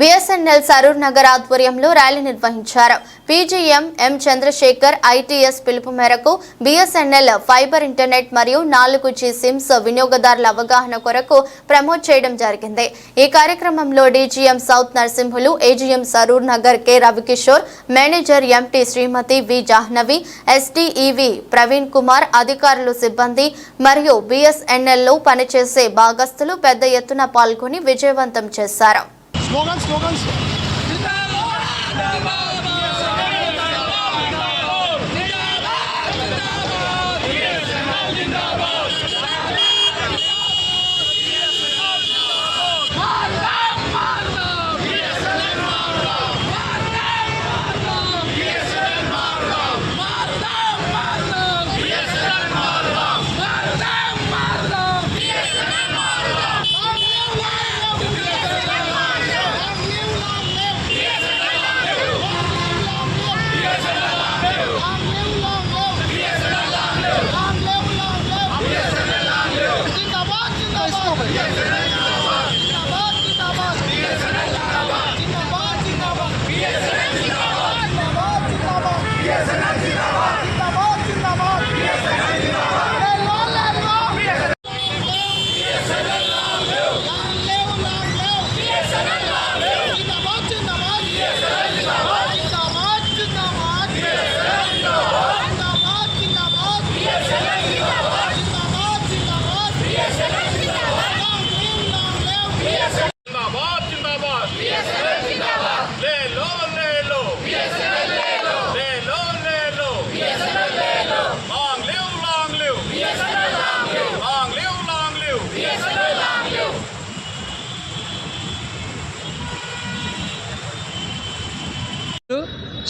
BSNL Saroor Nagar ఆధ్వర్యంలో rally నిర్వహించారు. PGM ఎం Chandrasekhar ITS పిలుపు మేరకు బిఎస్ఎన్ఎల్ ఫైబర్ ఇంటర్నెట్ మరియు నాలుగు జీ సిమ్స్ వినియోగదారుల అవగాహన కొరకు ప్రమోట్ చేయడం జరిగింది. ఈ కార్యక్రమంలో DGM south Narasimhulu AGM Saroor Nagar K Ravikishore manager MT Shrimati V Jahnavi STE V Praveen Kumar అధికారులు సిబ్బంది మరియు బీఎస్ఎన్ఎల్లో పనిచేసే భాగస్తులు పెద్ద ఎత్తున పాల్గొని విజయవంతం చేశారు. Logans, Logans. Logans. Yes, sir.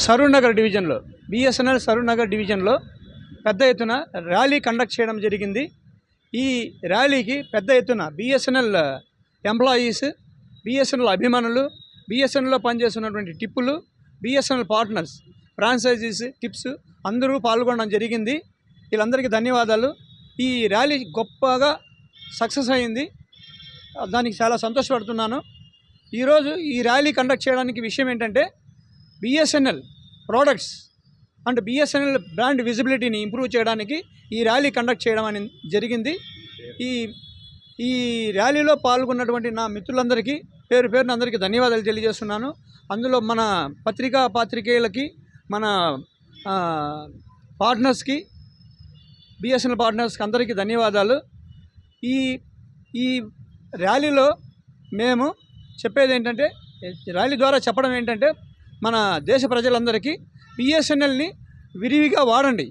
Saroor Nagar డివిజన్లో బిఎస్ఎన్ఎల్ సరూర్ నగర్ డివిజన్లో పెద్ద ఎత్తున ర్యాలీ కండక్ట్ చేయడం జరిగింది. ఈ ర్యాలీకి పెద్ద ఎత్తున బిఎస్ఎన్ఎల్ ఎంప్లాయీస్ బిఎస్ఎన్ఎల్ అభిమానులు బిఎస్ఎన్ఎల్లో పనిచేస్తున్నటువంటి టిప్పులు బిఎస్ఎన్ఎల్ పార్ట్నర్స్ ఫ్రాంచైజీస్ టిప్స్ అందరూ పాల్గొనడం జరిగింది. వీళ్ళందరికీ ధన్యవాదాలు. ఈ ర్యాలీ గొప్పగా సక్సెస్ అయింది. దానికి చాలా సంతోషపడుతున్నాను. ఈరోజు ఈ ర్యాలీ కండక్ట్ చేయడానికి విషయం ఏంటంటే BSNL products and BSNL brand విజిబిలిటీని improve చేయడానికి ఈ ర్యాలీ కండక్ట్ చేయడం అని జరిగింది. ఈ ఈ ర్యాలీలో పాల్గొన్నటువంటి నా మిత్రులందరికీ పేరు పేరున అందరికీ ధన్యవాదాలు తెలియజేస్తున్నాను. అందులో మన పత్రికా పాత్రికేయులకి మన పార్ట్నర్స్కి బిఎస్ఎన్ఎల్ పార్ట్నర్స్కి అందరికీ ధన్యవాదాలు. ఈ ఈ ర్యాలీలో మేము చెప్పేది ఏంటంటే ర్యాలీ ద్వారా చెప్పడం ఏంటంటే మన దేశ ప్రజలందరికీ బిఎస్ఎన్ఎల్ని విరివిగా వాడండి.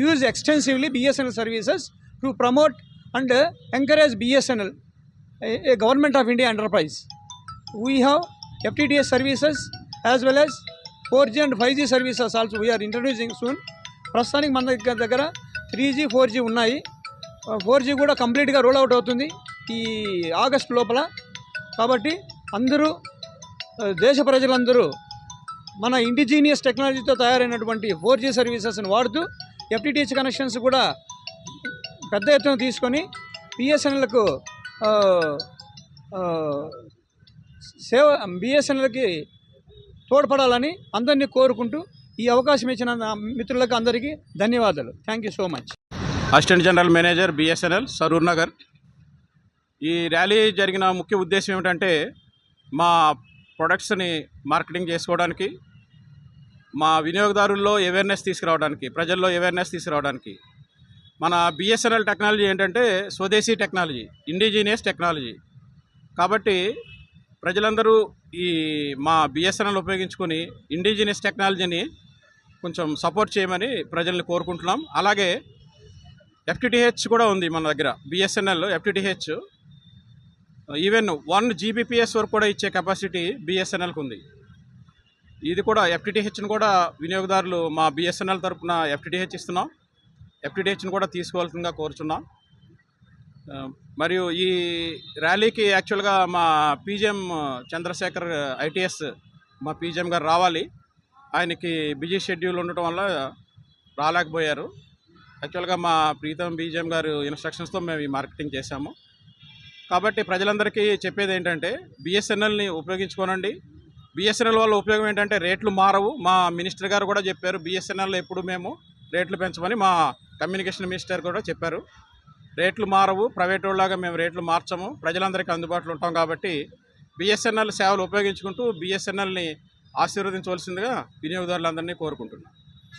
Use extensively BSNL services to promote and encourage BSNL a government of India enterprise we have FTTS services as well as four G and five G services also we are introducing soon ప్రస్తుతానికి మన దగ్గర దగ్గర three G four G ఉన్నాయి. Four G కూడా కంప్లీట్గా roll out అవుతుంది ఈ August లోపల. కాబట్టి అందరూ దేశ ప్రజలందరూ మన ఇండిజీనియస్ టెక్నాలజీతో తయారైనటువంటి ఫోర్ జీ సర్వీసెస్ని వాడుతూ ఎఫ్టీటీహెచ్ కనెక్షన్స్ కూడా పెద్ద ఎత్తున తీసుకొని బిఎస్ఎన్ఎల్కు సేవ బిఎస్ఎన్ఎల్కి తోడ్పడాలని అందరినీ కోరుకుంటూ ఈ అవకాశం ఇచ్చిన నా మిత్రులకు అందరికీ ధన్యవాదాలు. Thank you so much assistant general manager BSNL Saroor Nagar ఈ ర్యాలీ జరిగిన ముఖ్య ఉద్దేశం ఏమిటంటే మా ప్రొడక్ట్స్ని మార్కెటింగ్ చేసుకోవడానికి మా వినియోగదారుల్లో అవేర్నెస్ తీసుకురావడానికి ప్రజల్లో అవేర్నెస్ తీసుకురావడానికి మన బిఎస్ఎన్ఎల్ టెక్నాలజీ ఏంటంటే స్వదేశీ టెక్నాలజీ ఇండిజీనియస్ టెక్నాలజీ కాబట్టి ప్రజలందరూ ఈ మా బిఎస్ఎన్ఎల్ ఉపయోగించుకొని ఇండిజినియస్ టెక్నాలజీని కొంచెం సపోర్ట్ చేయమని ప్రజల్ని కోరుకుంటున్నాం. అలాగే ఎఫ్టిటిహెచ్ కూడా ఉంది మన దగ్గర BSNL FTTH even one GBPS వరకు కూడా ఇచ్చే కెపాసిటీ బిఎస్ఎన్ఎల్కి ఉంది. ఇది కూడా ఎఫ్టీటీహెచ్ను కూడా వినియోగదారులు మా బిఎస్ఎన్ఎల్ తరపున ఎఫ్టీటీహెచ్ ఇస్తున్నాం. ఎఫ్టీటీహెచ్ను కూడా తీసుకోవాల్సిందిగా కోరుచున్నాం. మరియు ఈ ర్యాలీకి యాక్చువల్గా మా పీజిఎం చంద్రశేఖర్ ఐటీఎస్ మా పీజిఎం గారు రావాలి. ఆయనకి బిజీ షెడ్యూల్ ఉండటం వల్ల రాలేకపోయారు. యాక్చువల్గా మా ప్రీతం బీజిఎం గారు ఇన్స్ట్రక్షన్స్తో మేము ఈ మార్కెటింగ్ చేశాము. కాబట్టి ప్రజలందరికీ చెప్పేది ఏంటంటే బిఎస్ఎన్ఎల్ని ఉపయోగించుకోనండి. బిఎస్ఎన్ఎల్ వల్ల ఉపయోగం ఏంటంటే రేట్లు మారవు. మా మినిస్టర్ గారు కూడా చెప్పారు బిఎస్ఎన్ఎల్ ఎప్పుడు మేము రేట్లు పెంచమని మా కమ్యూనికేషన్ మినిస్టర్ కూడా చెప్పారు. రేట్లు మారవు ప్రైవేట్ వాళ్ళగా మేము రేట్లు మార్చము ప్రజలందరికీ అందుబాటులో ఉంటాం కాబట్టి బిఎస్ఎన్ఎల్ సేవలు ఉపయోగించుకుంటూ బిఎస్ఎన్ఎల్ని ఆశీర్వదించవలసిందిగా వినియోగదారులందరినీ కోరుకుంటున్నాను